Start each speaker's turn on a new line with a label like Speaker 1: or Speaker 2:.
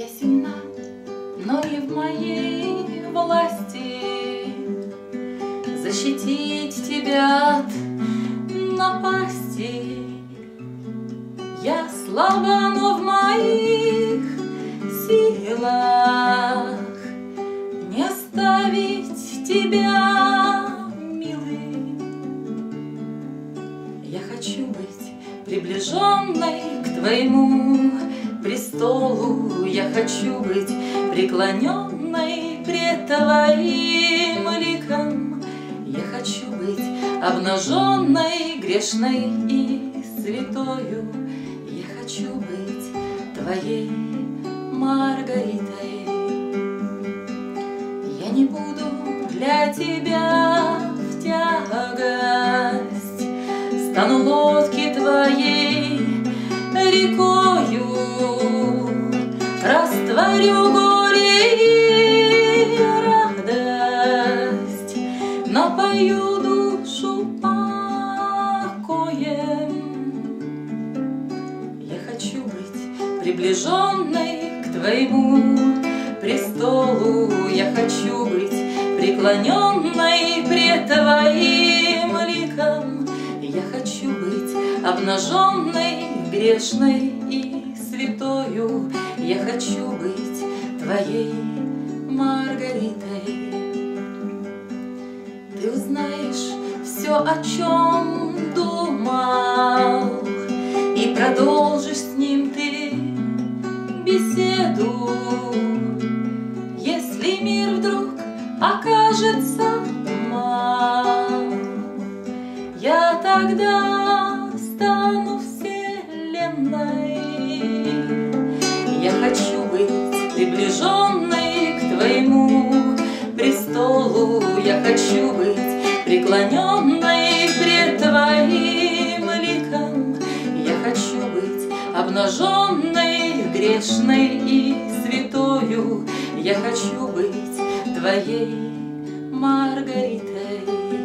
Speaker 1: Я сильна, но не в моей власти Защитить тебя от напасти. Я слаба, но в моих силах Не оставить тебя, милый. Я хочу быть приближенной к твоему престолу. Я хочу быть преклоненной пред Твоим ликом. Я хочу быть обнаженной, грешной и святою. Я хочу быть Твоей Маргаритой. Я не буду для Тебя в тягость. Стану лодки Твоей Покоем. Я хочу быть приближенной к Твоему престолу. Я хочу быть преклоненной пред Твоим ликом. Я хочу быть обнаженной, грешной и святою. Я хочу быть Твоей Маргаритой Ты узнаешь все, о чем думал. И продолжишь с ним ты беседу. Если мир вдруг окажется мал Я тогда стану вселенной. Я хочу быть приближенной к Твоему престолу. Я хочу быть преклоненной пред Твоим ликом. Я хочу быть обнаженной, грешной и святою. Я хочу быть Твоей Маргаритой